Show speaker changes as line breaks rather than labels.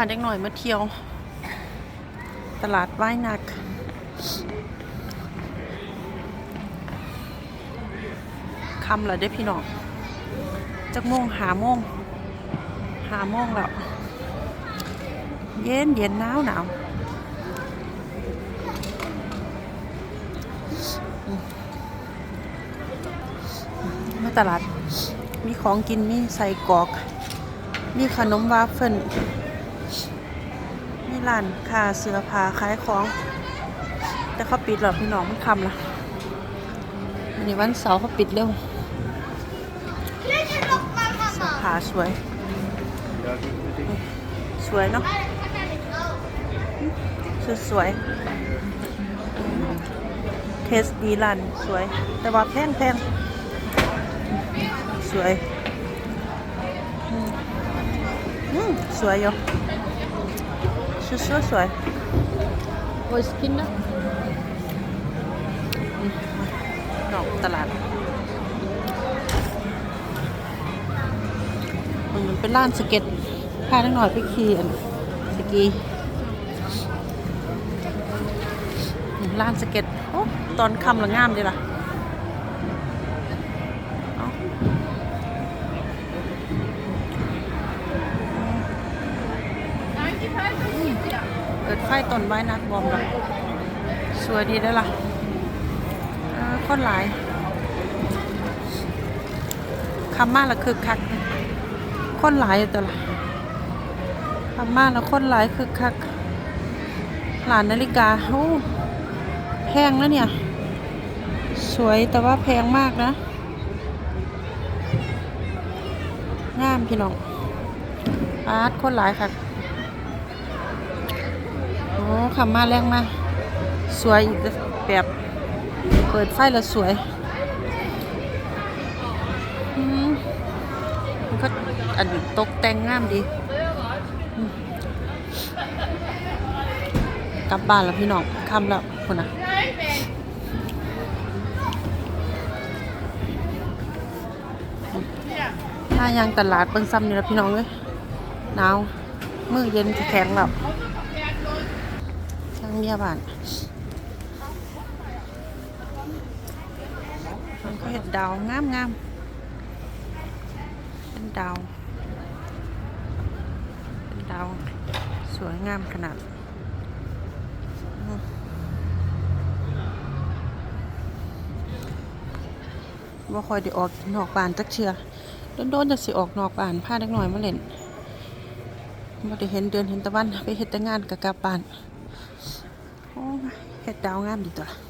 าเด็กหน่อยมาเที่ยว ตลาดว่ายนัก คำเหรอเด้พี่น้องจักโมงหาโมงหาโมงแล้ว เย็นเย็นหนาวหนาวมาตลาดมีของกินมีใส่กอก มีขนมวาฟเฟิล ร้านค้าเสื้อผ้าขายของ แต่เขาปิดหรอพี่น้องมันคำละวันนี้วันเสาร์เขาปิดเร็วเสื้อผ้าสวย สวยเนาะชุดสวย เทสดีรันสวย แต่ว่าแพงแพงสวย อืม สวยอยู่ ชุดสวยสวย
Wo ist Kinder?
ดอกตลาดมันเป็นร้านสเก็ตพาทั้งหน่อยไปขี่อันสกีร้านสเก็ตโอ้ตอนค่ำละงามดีล่ะ ไฟต้นไม้นักบอมละสวยดีได้อล่ะเออคนหลายคำมากละคือคักคนหลายอยู่แต่ละคำมากแล้วคนหลายคือคักหลานนาฬิกาโอ้แพงนะเนี่ย สวยแต่ว่าแพงมากนะงามพี่น้องอาร์ตคนหลายค่ะ โอ้คำมาแรงมากสวยอีกแบบเปิดไฟแล้วสวยอืมมันก็อันตกแต่งงามดี กลับบ้านแล้วพี่น้องคำแล้วคนนะถ้ายังตลาดเบิ่งซ้ำนี่แล้วพี่น้องเลยหนาวมือเย็นจะแข็งแล้ว ช่างเมียบ้านมันก็เห็ดดาวงามงามเป็นดาว เป็นดาว สวยงามขนาดว่าคอยได้ออกนอกบ้านจักเชือโดนๆจะสิออกนอกบ้านพาเด็กน่อยมาเล่นบ่ได้เห็นเดือนเห็นตะวันไปเฮ็ดแต่งานกับกลับบ้าน โอ้ยเฮ็ดดาวงามดีตัวละ